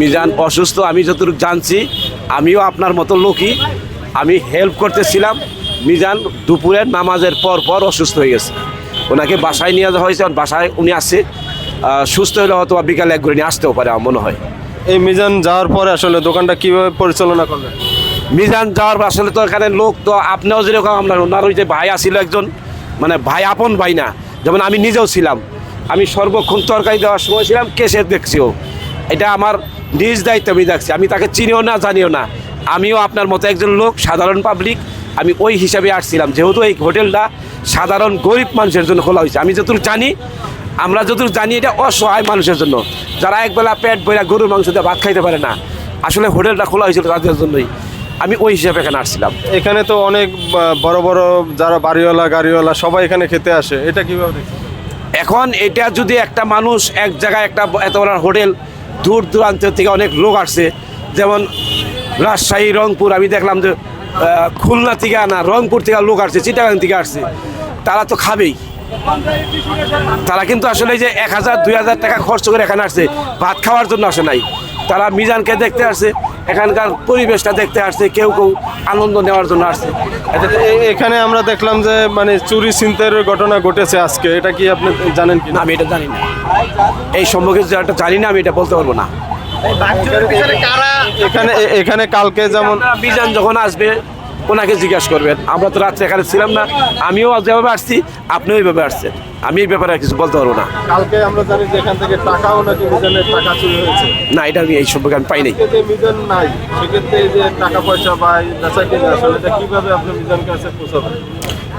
মিজান অসুস্থ আমি যতটুকু জানছি আমিও আপনার মতো লোকই। আমি হেল্প করতেছিলাম। মিজান দুপুরের নামাজের পর পর অসুস্থ হয়ে গেছে। ওনাকে বাসায় নিয়ে যাওয়া হয়েছে বাসায় উনি আসছে সুস্থ হলে হয়তো বা বিকালে এক করে নিয়ে আসতেও পারে আমার মনে হয়। এই মিজান যাওয়ার পরে আসলে দোকানটা কীভাবে পরিচালনা করলেন? মিজান যাওয়ার পর আসলে তো এখানে লোক তো আপনিও যেরকম আপনার ওনার ওই যে ভাই আসছিল একজন মানে ভাই আপন ভাই না। যেমন আমি নিজেও ছিলাম। আমি সর্বক্ষণ তরকারি দেওয়ার সময় ছিলাম কেসে দেখছিও। এটা আমার নিজ দায়িত্ব আমি দেখছি। আমি তাকে চিনিও না জানিও না। আমিও আপনার মতো একজন লোক সাধারণ পাবলিক আমি ওই হিসাবে আসছিলাম। যেহেতু এই হোটেলটা সাধারণ গরিব মানুষের জন্য খোলা হয়েছে। আমি যতটুকু জানি আমরা যতটুকু জানি এটা অসহায় মানুষের জন্য। যারা একবেলা পেট বইরা গরুর মাংস দিয়ে ভাত খাইতে পারে না আসলে হোটেলটা খোলা হয়েছিল তাদের জন্যই। আমি ওই হিসাবে এখানে আসছিলাম। এখানে তো অনেক বড় বড় যারা বাড়িওয়ালা গাড়িওয়ালা সবাই এখানে খেতে আসে। এটা কীভাবে এখন এটা যদি একটা মানুষ এক জায়গায় একটা এত বড় হোটেল দূর দূরান্ত থেকে অনেক লোক আসছে। যেমন রাজশাহী, রংপুর, আমি দেখলাম যে খুলনা থেকে আনা রংপুর থেকে লোক আসছে, চিটাগাং থেকে আসছে। তারা তো খাবেই। তারা কিন্তু আসলে যে এক হাজার, দুই হাজার টাকা খরচ করে এখানে আসছে। ভাত খাওয়ার জন্য আসে নাই। তারা মিজানকে দেখতে আসছে। এখানকার পরিবেশটা দেখতে আসছে কেউ কেউ আনন্দ নেওয়ার জন্য আসছে। এখানে আমরা দেখলাম যে মানে চুরি ছিনতাইয়ের ঘটনা ঘটেছে আজকে এটা কি আপনি জানেন কি না, আমি এটা জানি না। এই সম্পর্কে যেটা জানি না আমি এটা বলতে পারব না। এখানে এ- এখানে কালকে যেমন বিজান যখন আসবে ওনাকে জিজ্ঞাসা করবেন। আমরা তো রাত্রে এখানে ছিলাম না আমিও যেভাবে আসছি আপনিও এইভাবে আসছেন। আমি এই ব্যাপারে কিছু বলতে পারব না। কালকে আমরা জানি যে এখান থেকে টাকাও নাকি মিজানের টাকা চুরি হয়েছে। না এটা আমি এই সম্পর্কে আমি পাই নাই। মিজান নাই সেক্ষেত্রে যে টাকা পয়সা বা এই বেচা কিনে আসলে এটা কীভাবে আপনি কাছে পৌঁছাবেন?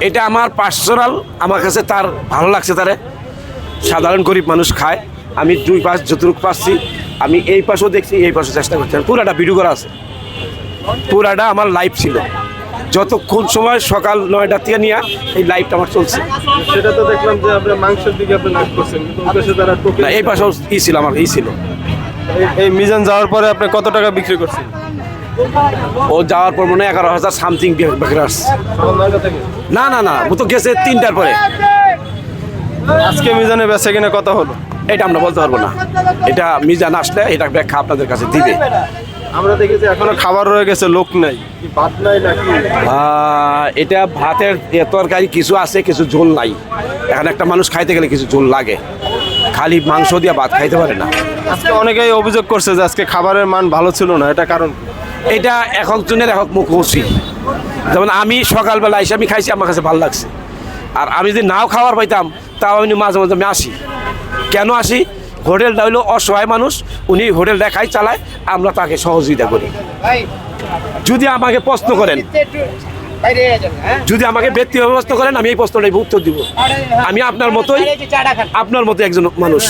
এটা আমার পার্সোনাল আমার কাছে তার ভালো লাগছে তারে। সাধারণ গরিব মানুষ খায়। আমি দুই পাশ যতটুকু পাচ্ছি আমি এই পাশেও দেখছি এই পাশে চেষ্টা করছি। পুরাটা ভিডিও করা আছে। পুরাটা আমার লাইফ ছিল। যতক্ষণ সময় সকাল নয়টা থেকে নিয়ে এই লাইভটা আমার চলছে। সেটা তো দেখলাম যে আপনি মাংসের দিকে আপনি লাইক করছেন কিন্তু এই পাশেও ই ছিল আমার ই ছিল। এই- এই মিজান যাওয়ার পরে আপনি কত টাকা বিক্রি করছেন? ও যাওয়ার পর মনে হয় এগারো হাজার সামথিং না না না ও তো গেছে তিনটার পরে। আজকে মিজানে বেচা কিনে কথা হলো? এটা আমরা বলতে পারব না। এটা মিজান আসলে এটা ব্যাখ্যা আপনাদের কাছে দিবে। আমরা দেখি যে এখনও খাবার রয়ে গেছে লোক নাই। ভাত নাই নাকি? এটা ভাতের তরকারি কিছু আছে কিছু ঝোল নাই। এখন একটা মানুষ খাইতে গেলে কিছু ঝোল লাগে। খালি মাংস দিয়ে ভাত খাইতে পারে না। আজকে অনেকেই অভিযোগ করছে যে আজকে খাবারের মান ভালো ছিল না এটা কারণ এটা এক একজনের এক এক মুখোশি যেমন আমি সকালবেলা এসে আমি খাইছি আমার কাছে ভালো লাগছে। আর আমি যদি নাও খাবার পাইতাম তাও আমি মাঝে মাঝে আমি আসি। কেন আসি? হোটেলটা হইল অসহায় মানুষ উনি হোটেল দেখাই চালায় আমরা তাকে সহযোগিতা করি। যদি আমাকে প্রশ্ন করেন হ্যাঁ? যদি আমাকে ব্যক্তি ব্যবস্থা করেন আমি এই প্রশ্নটাই উত্তর দিব। আমি আপনার মতোই আপনার মতো একজন মানুষ।